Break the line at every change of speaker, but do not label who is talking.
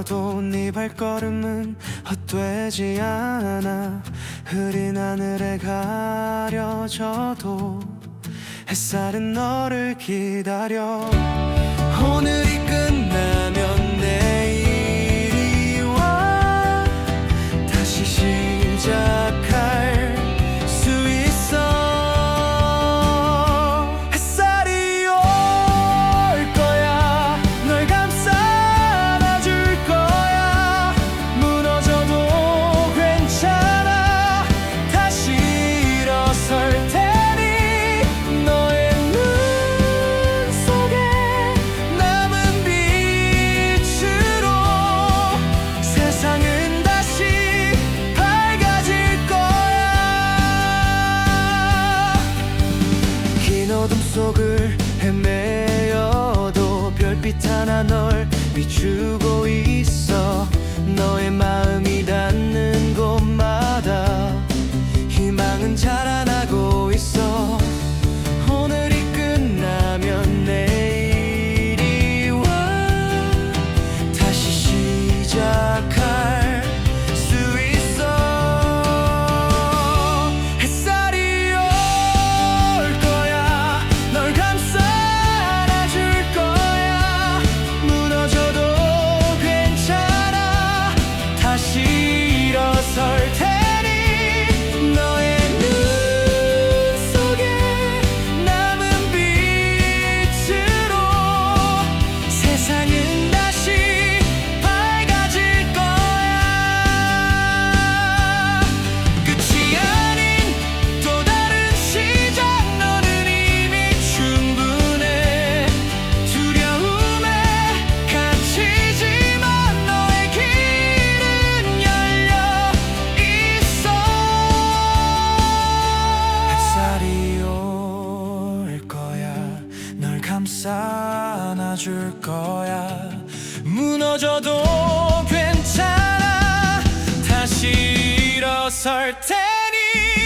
걸어도 네 발걸음은 헛되지 않아. 흐린 하늘에 가려져도 햇살은 너를 기다려. 오늘이 속을 헤매어도 별빛 하나 널 비추고 있어. 줄 거야. 무너져도 괜찮아. 다시 일어설 테니.